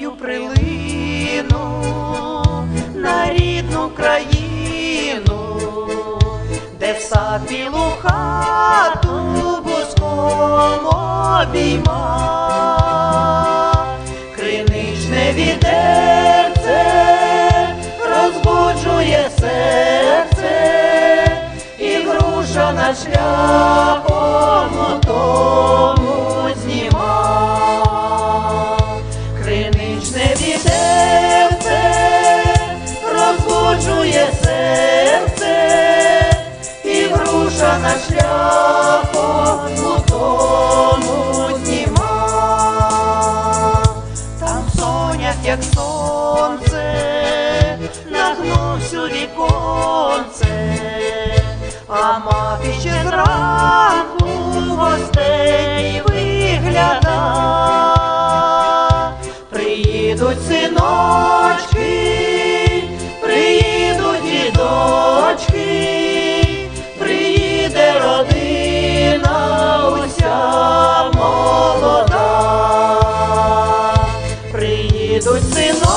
надію прилину на рідну країну, де в білу хату буском обійма, криничне відерце розбуджує серце і груша на шляпом мотор. Як сонце, нагнувся у віконце, а мати ще зранку гостей вигляда. Приїдуть синочки, dois e